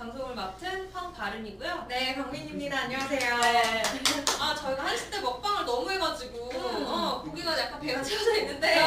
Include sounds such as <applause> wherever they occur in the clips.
방송을 맡은 황바른이고요. 네, 강민입니다. 안녕하세요. 네. 아 저희가 한시 때 먹방을 너무 해가지고 음. 어, 고기가 약간 배가 채워져 있는데 네.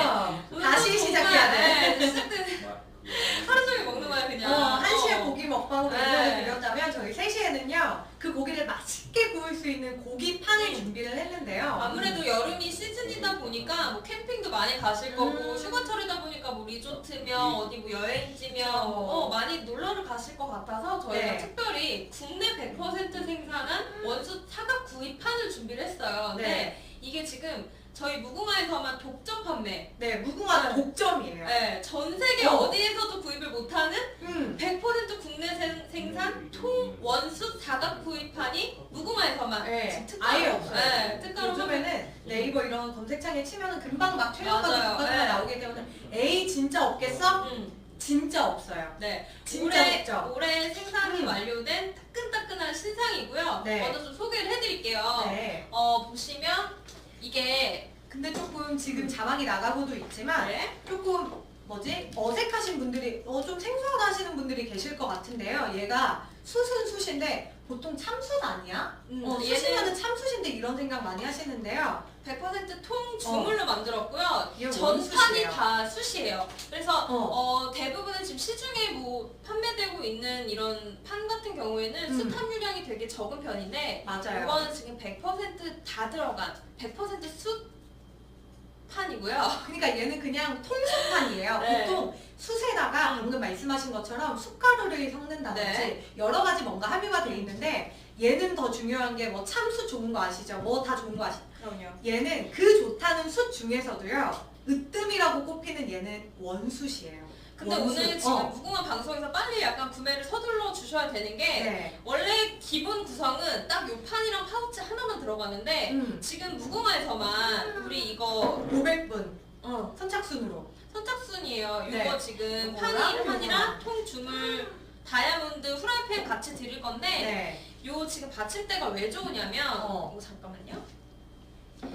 있는 고기판을 음. 준비를 했는데요 아무래도 여름이 시즌이다 보니까 뭐 캠핑도 많이 가실 거고 음. 휴가철이다 보니까 뭐 리조트며 음. 어디 뭐 여행지며. 어, 많이 놀러를 가실 것 같아서 저희가 네. 특별히 국내 100% 생산한 원수 사각 구이판을 준비를 했어요. 근데 네. 이게 지금 저희 무궁화에서만 독점 판매. 네 무궁화 네. 독점이에요 네, 전 세계 어. 어. 디에서도 구입을 못하는 음. 100% 국내 생, 생산 통 원수 사각 구이판이 무궁화에서만 네, 특가로 아예 없어요. 네, 특가로 요즘에는 네이버 이런 검색창에 치면은 금방 막 최저가도 맞아요. 국가가 네. 나오기 때문에 에이 진짜 없겠어? 음, 진짜 없어요. 네. 진짜 올해, 없죠. 올해 생산이 음. 완료된 따끈따끈한 신상이고요. 네. 먼저 좀 소개를 해드릴게요. 네. 어, 보시면 이게 근데 조금 지금 자막이 나가고도 있지만 네. 조금 뭐지 어색하신 분들이 어 좀 생소하다 하시는 분들이 계실 것 같은데요. 얘가 숯은 숯인데 보통 참숯 아니야? 음, 어, 얘는 숯이면은 참숯인데 이런 생각 많이 하시는데요. 100%통 주물로 만들었고요. 이게 전판이. 다 숯이에요. 그래서 어. 어, 대부분은 지금 시중에 뭐 판매되고 있는 이런 판 같은 경우에는 음. 숯 함유량이 되게 적은 편인데 맞아요. 이거는 지금 100%다 들어간 100%숯 판이고요. <laughs> 그러니까 얘는 그냥 통숯판이에요. 네. 보통 숯에다가 방금 말씀하신 것처럼 숯가루를 섞는다든지 네. 여러 가지 뭔가 함유가 돼 있는데 얘는 더 중요한 게 뭐 참숯 좋은 거 아시죠? 뭐 다 좋은 거 아시죠? 그럼요. 얘는 그 좋다는 숯 중에서도요. 으뜸이라고 꼽히는 얘는 원숯이에요. 근데 원숯. 오늘 지금 어. 무궁화 방송에서 빨리 약간 구매를 서둘러 주셔야 되는 게 네. 원래 기본 구성은 딱 요 판이랑 들어가는데 음. 지금 무궁화에서만 우리 이거 500분 어, 선착순으로. 선착순이에요. 네. 이거 지금 요거랑 판이. 판이랑 통 주물 다이아몬드 후라이팬 같이 드릴 건데 네. 요 지금 받침대가 왜 좋으냐면 어. 이거 잠깐만요.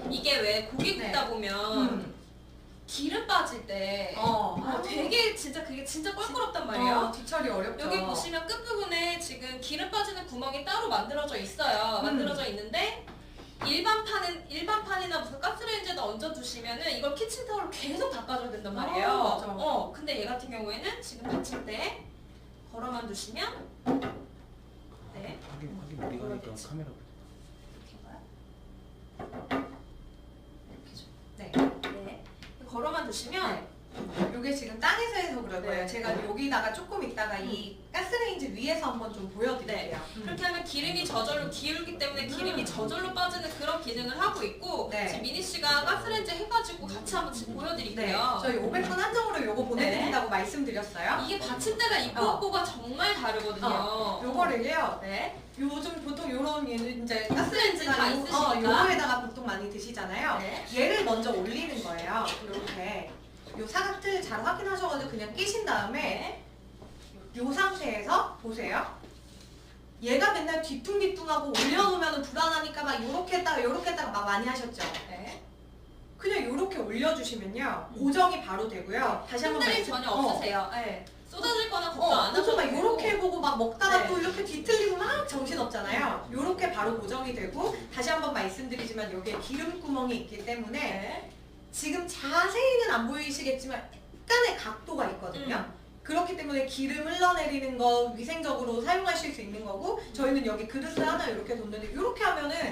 이게 왜 고기 네. 굽다 보면 음. 기름 빠질 때 어. 어, 되게 진짜 그게 진짜 껄끄럽단 말이에요. 어, 뒤처리 어렵죠. 여기 보시면 끝부분에 지금 기름 빠지는 구멍이 따로 만들어져 있어요. 음. 만들어져 있는데 일반 판은 일반 판이나 무슨 가스레인지에다 얹어 두시면은 이걸 키친타올로 계속 닦아줘야 된단 말이에요. 아, 맞아. 어, 근데 얘 같은 경우에는 지금 받침대에 걸어만 두시면 네 하긴 하긴 우리가 하니까 카메라. 네. 네. 걸어만 두시면 네. 요게 지금 땅에서 해서 그럴 거예요. 네. 제가 여기다가 조금 있다가 이 가스레인지 위에서 한번 좀 보여드릴게요. 음. 그렇게 하면 기름이 저절로 기울기 때문에 기름이 음. 저절로 빠지는 그런 기능을 하고 있고 네. 지금 미니 씨가 가스레인지 해가지고 같이 한번 지금 네. 보여드릴게요. 저희 500분 한정으로 요거 보내드린다고 말씀드렸어요. 이게 받침대가 있고 어. 없고가 정말 다르거든요. 요거를요. 네. 요즘 보통 요런 얘는 이제 가스레인지 다 가스레인지나 요- 어, 있으시니까. 요거에다가 보통 많이 드시잖아요. 네. 얘를 먼저 올리는 거예요. 이렇게. 요 사각틀 잘 확인하셔가지고 그냥 끼신 다음에 네. 요 상태에서 보세요. 얘가 맨날 뒤뚱뒤뚱하고 올려놓으면 불안하니까 막 요렇게 했다가 요렇게 했다가 막 많이 하셨죠? 네. 그냥 요렇게 올려주시면요. 고정이 바로 되고요. 다시 한번 흔들림 말씀- 전혀 어. 없으세요. 네. 쏟아질 거나 걱정 어, 안 하셔도 막 되고. 요렇게 해보고 막 먹다가 네. 또 이렇게 뒤틀리고 막 정신 없잖아요. 요렇게 바로 고정이 되고 다시 한번 말씀드리지만 여기에 기름 구멍이 있기 때문에 네. 지금 자세히는 안 보이시겠지만 약간의 각도가 있거든요. 음. 그렇기 때문에 기름 흘러내리는 거 위생적으로 사용하실 수 있는 거고 저희는 여기 그릇을 하나 이렇게 뒀는데 이렇게 하면은